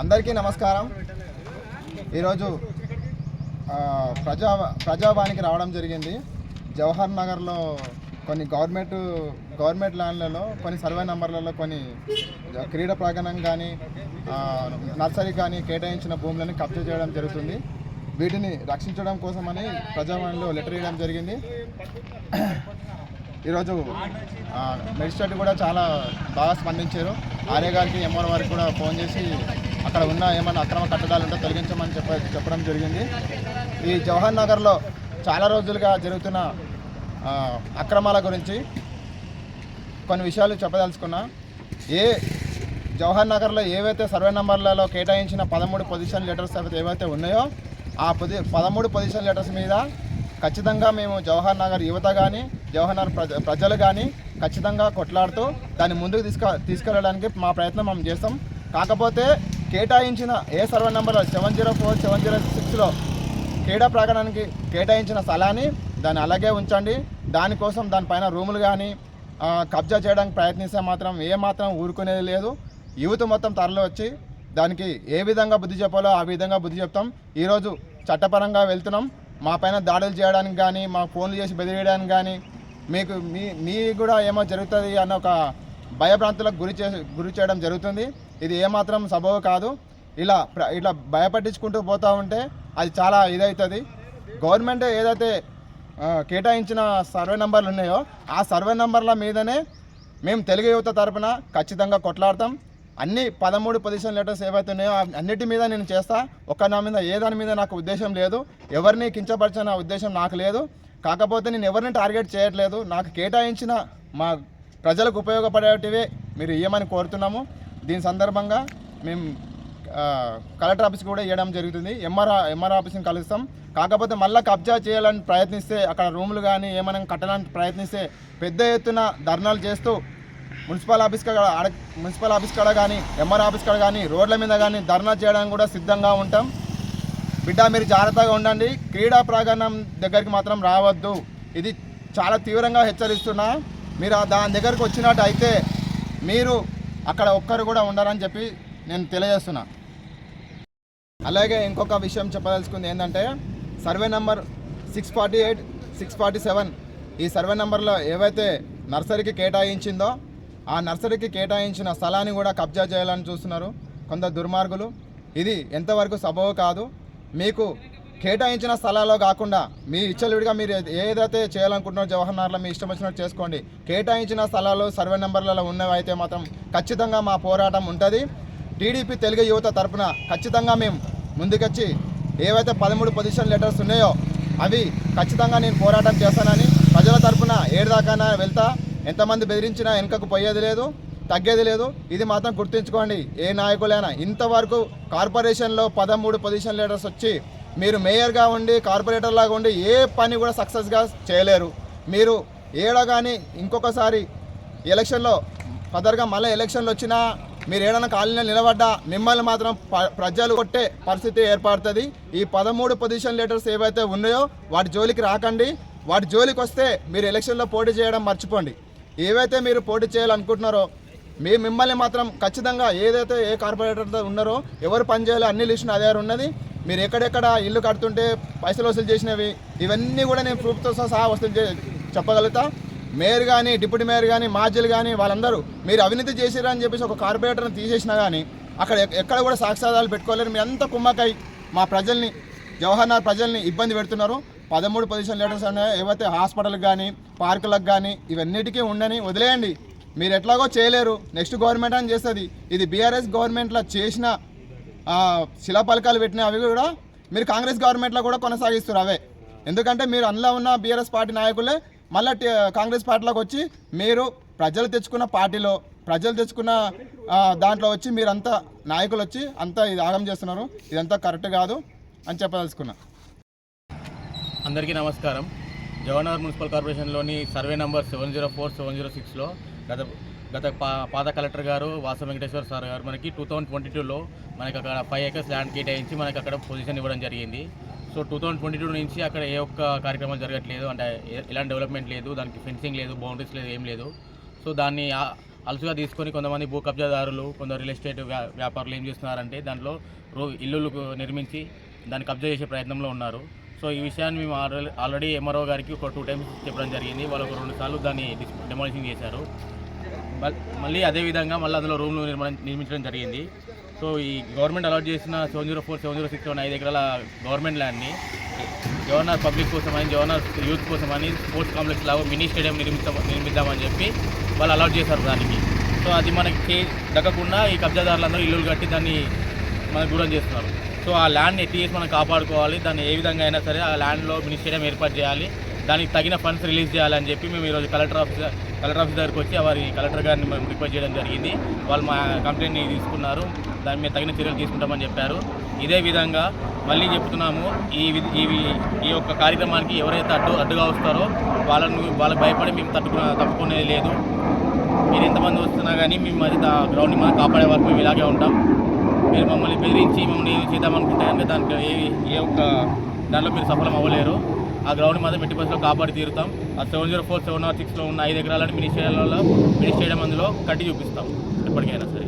అందరికీ నమస్కారం. ఈరోజు ప్రజా ప్రజావానికి రావడం జరిగింది. జవహర్ నగర్లో కొన్ని గవర్నమెంట్ గవర్నమెంట్ ల్యాండ్లలో కొన్ని సర్వే నంబర్లలో కొన్ని క్రీడా ప్రాంగణం కానీ నర్సరీ కానీ కేటాయించిన భూములను కబ్జా చేయడం జరుగుతుంది. వీటిని రక్షించడం కోసమని ప్రజావాణిలో లెటర్ ఇవ్వడం జరిగింది. ఈరోజు మెజిస్ట్రేట్ కూడా చాలా బాగా స్పందించారు. ఆర్య గారికి ఎంఆర్ వారికి కూడా ఫోన్ చేసి అక్కడ ఉన్న ఏమైనా అక్రమ కట్టడాలు ఉంటే తొలగించమని చెప్ప చెప్పడం జరిగింది. ఈ జవహర్ నగర్లో చాలా రోజులుగా జరుగుతున్న అక్రమాల గురించి కొన్ని విషయాలు చెప్పదలుచుకున్నా. ఏ జవహర్ నగర్లో ఏవైతే సర్వే నంబర్లలో కేటాయించిన పదమూడు పొజిషన్ లెటర్స్ అయితే ఏవైతే ఉన్నాయో ఆ పొజి పదమూడు పొజిషన్ లెటర్స్ మీద ఖచ్చితంగా మేము జవహర్ నగర్ యువత కానీ జవహర్ నగర్ ప్రజ ప్రజలు కానీ ఖచ్చితంగా కొట్లాడుతూ దాన్ని ముందుకు తీసుకు తీసుకెళ్ళడానికి మా ప్రయత్నం మేము చేస్తాం. కాకపోతే కేటాయించిన ఏ survey number seven zero four seven zero సిక్స్లో క్రీడా ప్రాంగణానికి కేటాయించిన స్థలాన్ని దాన్ని అలాగే ఉంచండి. దానికోసం దానిపైన రూములు కానీ కబ్జా చేయడానికి ప్రయత్నిస్తే మాత్రం ఏ మాత్రం ఊరుకునేది లేదు. యూత్ మొత్తం తరలి వచ్చి దానికి ఏ విధంగా బుద్ధి చెప్పాలో ఆ విధంగా బుద్ధి చెప్తాం. ఈరోజు చట్టపరంగా వెళ్తున్నాం. మా పైన దాడులు చేయడానికి కానీ మా ఫోన్లు చేసి బెదిరేయడానికి కానీ మీకు మీ మీ కూడా ఏమో జరుగుతుంది అన్న ఒక భయభ్రాంతులకు గురి చే గురి చేయడం జరుగుతుంది. ఇది ఏమాత్రం సబబు కాదు. ఇలా ఇట్లా భయపట్టించుకుంటూ పోతూ ఉంటే అది చాలా ఇదవుతుంది గవర్నమెంట్ ఏదైతే కేటాయించిన సర్వే నెంబర్లు ఉన్నాయో ఆ సర్వే నెంబర్ల మీదనే మేము తెలుగు యువత తరపున ఖచ్చితంగా కొట్లాడతాం. అన్ని పదమూడు పొజిషన్ లెటర్స్ ఏవైతే ఉన్నాయో అన్నిటి మీద నేను చేస్తా. ఒక్క నా మీద ఏ దాని మీద నాకు ఉద్దేశం లేదు. ఎవరిని కించపరిచిన ఉద్దేశం నాకు లేదు. కాకపోతే నేను ఎవరిని టార్గెట్ చేయట్లేదు. నాకు కేటాయించిన మా ప్రజలకు ఉపయోగపడేటివే మీరు ఇవ్వమని కోరుతున్నాము. దీని సందర్భంగా మేము కలెక్టర్ ఆఫీస్ కూడా ఇవ్వడం జరుగుతుంది. ఎంఆర్ ఎంఆర్ ఆఫీస్ని కలుస్తాం. కాకపోతే మళ్ళీ కబ్జా చేయాలని ప్రయత్నిస్తే అక్కడ రూములు కానీ ఏమైనా కట్టడానికి ప్రయత్నిస్తే పెద్ద ఎత్తున ధర్నాలు చేస్తూ మున్సిపల్ ఆఫీస్ కాడ మున్సిపల్ ఆఫీస్ కాడ కానీ ఎంఆర్ ఆఫీస్ కాడ కానీ రోడ్ల మీద కానీ ధర్నా చేయడానికి కూడా సిద్ధంగా ఉంటాం. బిడ్డ మీరు జాగ్రత్తగా ఉండండి. క్రీడా ప్రాంగణం దగ్గరికి మాత్రం రావద్దు. ఇది చాలా తీవ్రంగా హెచ్చరిస్తున్నా. మీరు దాని దగ్గరకు వచ్చినట్టు అయితే మీరు అక్కడ ఒక్కరు కూడా ఉండరని చెప్పి నేను తెలియజేస్తున్నా. అలాగే ఇంకొక విషయం చెప్పదలుచుకుంది ఏంటంటే survey number six forty eight six forty seven ఈ సర్వే నెంబర్లో ఏవైతే నర్సరీకి కేటాయించిందో ఆ నర్సరీకి కేటాయించిన స్థలాన్ని కూడా కబ్జా చేయాలని చూస్తున్నారు కొంత దుర్మార్గులు. ఇది ఎంతవరకు సబవు కాదు. మీకు కేటాయించిన స్థలాల్లో కాకుండా మీ ఇచ్చలుడిగా మీరు ఏదైతే చేయాలనుకుంటున్నారో జవహర్నగర్లో మీ ఇష్టం వచ్చినట్టు చేసుకోండి. కేటాయించిన స్థలాలు సర్వే నెంబర్లలో ఉన్నవి అయితే మాత్రం ఖచ్చితంగా మా పోరాటం ఉంటుంది. టీడీపీ తెలుగు యువత తరపున ఖచ్చితంగా మేము ముందుకొచ్చి ఏవైతే పదమూడు పొజిషన్ లెటర్స్ ఉన్నాయో అవి ఖచ్చితంగా నేను పోరాటం చేస్తానని ప్రజల తరపున ఏడుదాకా వెళ్తా. ఎంతమంది బెదిరించినా వెనుకకు పోయేది లేదు తగ్గేది లేదు. ఇది మాత్రం గుర్తుంచుకోండి ఏ నాయకులైనా ఇంతవరకు కార్పొరేషన్లో పదమూడు పొజిషన్ లీడర్స్ వచ్చి మీరు మేయర్గా ఉండి కార్పొరేటర్ లాగా ఉండి ఏ పని కూడా సక్సెస్గా చేయలేరు. మీరు ఏడ కానీ ఇంకొకసారి ఎలక్షన్లో ఫదర్గా మళ్ళీ ఎలక్షన్లు వచ్చినా మీరు ఏడైనా కాలనీలో నిలబడ్డా మిమ్మల్ని మాత్రం ప- ప్రజలు కొట్టే పరిస్థితి ఏర్పడుతుంది. ఈ పదమూడు పొజిషన్ లీడర్స్ ఏవైతే ఉన్నాయో వాటి జోలికి రాకండి. వాటి జోలికి వస్తే మీరు ఎలక్షన్లో పోటీ చేయడం మర్చిపోండి. ఏవైతే మీరు పోటీ చేయాలనుకుంటున్నారో మీ మిమ్మల్ని మాత్రం ఖచ్చితంగా ఏదైతే ఏ కార్పొరేటర్తో ఉన్నారో ఎవరు పని చేయాలో అన్ని లిస్టులు అదే ఉన్నది. మీరు ఎక్కడెక్కడ ఇల్లు కడుతుంటే పైసలు వసూలు చేసినవి ఇవన్నీ కూడా నేను ప్రూఫ్తో సహా వసూలు చెప్పగలుగుతా. మేయర్ కానీ డిప్యూటీ మేయర్ కానీ మాజీలు కానీ వాళ్ళందరూ మీరు అవినీతి చేసిరా అని చెప్పేసి ఒక కార్పొరేటర్ని తీసేసినా కానీ అక్కడ ఎక్కడ కూడా సాక్ష్యాధారాలు పెట్టుకోలేరు. మీ అంత కుమ్మకై మా ప్రజల్ని జవహర్ ప్రజల్ని ఇబ్బంది పెడుతున్నారు. పదమూడు పొజిషన్ లీటర్స్ ఉన్నాయి ఏవైతే హాస్పిటల్కి కానీ పార్కులకు కానీ ఇవన్నిటికీ ఉండని వదిలేయండి. మీరు ఎట్లాగో చేయలేరు. నెక్స్ట్ గవర్నమెంట్ అని చేస్తుంది. ఇది బీఆర్ఎస్ గవర్నమెంట్లో చేసిన శిలాపలకాలు పెట్టిన అవి కూడా మీరు కాంగ్రెస్ గవర్నమెంట్లో కూడా కొనసాగిస్తారు అవే. ఎందుకంటే మీరు అందులో ఉన్న బీఆర్ఎస్ పార్టీ నాయకులే మళ్ళీ కాంగ్రెస్ పార్టీలోకి వచ్చి మీరు ప్రజలు తెచ్చుకున్న పార్టీలో ప్రజలు తెచ్చుకున్న దాంట్లో వచ్చి మీరంతా నాయకులు వచ్చి అంతా ఇది ఆగం చేస్తున్నారు. ఇదంతా కరెక్ట్ కాదు అని చెప్పదలుచుకున్నా. అందరికీ నమస్కారం. జవహర్నగర్ మున్సిపల్ కార్పొరేషన్లోని survey number seven zero four seven zero సిక్స్లో గత గత పాత కలెక్టర్ గారు వాస వెంకటేశ్వర సార్ గారు మనకి టూ థౌజండ్ ట్వంటీ టూలో మనకి అక్కడ ఫైవ్ ఏకర్స్ ల్యాండ్ కేటాయించి మనకి అక్కడ పొజిషన్ ఇవ్వడం జరిగింది. So two thousand twenty two నుంచి అక్కడ ఏ ఒక్క కార్యక్రమం జరగట్లేదు. అంటే ఎలాంటి డెవలప్మెంట్ లేదు. దానికి ఫెన్సింగ్ లేదు బౌండరీస్ లేదు ఏం లేదు. సో దాన్ని అలసుగా తీసుకొని కొంతమంది భూ కబ్జాదారులు కొందరు రియల్ ఎస్టేట్ వ్యా- వ్యాపారులు ఏం చేస్తున్నారంటే దాంట్లో రో ఇల్లులు నిర్మించి దాన్ని కబ్జా చేసే ప్రయత్నంలో ఉన్నారు. సో ఈ విషయాన్ని మేము ఆల్రెడీ ఆల్రెడీ ఎంఆర్ఓ గారికి ఒక టూ టైమ్స్ చెప్పడం జరిగింది. వాళ్ళు ఒక రెండు సార్లు దాన్ని డిమాలిషింగ్ చేశారు. మళ్ళీ అదే విధంగా మళ్ళీ అందులో రూమ్లు నిర్మాణం నిర్మించడం జరిగింది. సో ఈ గవర్నమెంట్ అలాట్ చేసిన seven zero four seven zero six one ఐదు ఎకరాల గవర్నమెంట్ ల్యాండ్ని జవహర్లాల్ పబ్లిక్ కోసమని జవహర్లాల్ యూత్ కోసమని స్పోర్ట్స్ కాంప్లెక్స్ లాగా మినీ స్టేడియం నిర్మిస్తాం నిర్మిద్దామని చెప్పి వాళ్ళు అలాట్ చేశారు దానికి. సో అది మనకి దక్కకుండా ఈ కబ్జాదారులందరూ ఇల్లులు కట్టి దాన్ని మనకు దూరం చేస్తున్నారు. సో ఆ ల్యాండ్ని ఎట్టి చేసి మనం కాపాడుకోవాలి దాన్ని ఏ విధంగా అయినా సరే ఆ ల్యాండ్లో మినీ స్టేడియం ఏర్పాటు చేయాలి. దానికి తగిన ఫండ్స్ రిలీజ్ చేయాలని చెప్పి మేము ఈరోజు కలెక్టర్ ఆఫీస్ కలెక్టర్ ఆఫీస్ దగ్గరికి వచ్చి వారి కలెక్టర్ గారిని మేము రిక్వెస్ట్ చేయడం జరిగింది. వాళ్ళు మా కంప్లైంట్ని తీసుకున్నారు. దాని మీద తగిన చర్యలు తీసుకుంటామని చెప్పారు. ఇదే విధంగా మళ్ళీ చెప్తున్నాము ఈ వి- ఈ యొక్క కార్యక్రమానికి ఎవరైతే అడ్డు అడ్డుగా వస్తారో వాళ్ళని వాళ్ళకి భయపడి మేము తట్టుకు తప్పుకునేది లేదు. మీరు ఎంతమంది వస్తున్నా కానీ మేము అది గ్రౌండ్ని మనం కాపాడే వరకు మేము ఇలాగే ఉంటాం. మీరు మమ్మల్ని బెదిరించి మమ్మల్ని ఏమి చేద్దామనుకుంటే కనుక దానికి ఏ ఏ ఒక్క దాంట్లో మీరు సఫలం అవ్వలేరు. ఆ గ్రౌండ్ మాత్రం ఎట్టి బస్సులో కాపాడి తీరుతాం. ఆ seven zero four seven R సిక్స్లో ఉన్న ఐదు ఎకరాలని మినీ స్టేడియంలో మినీ స్టేడియం అందులో కట్టి చూపిస్తాం. ఎప్పటికైనా సరే.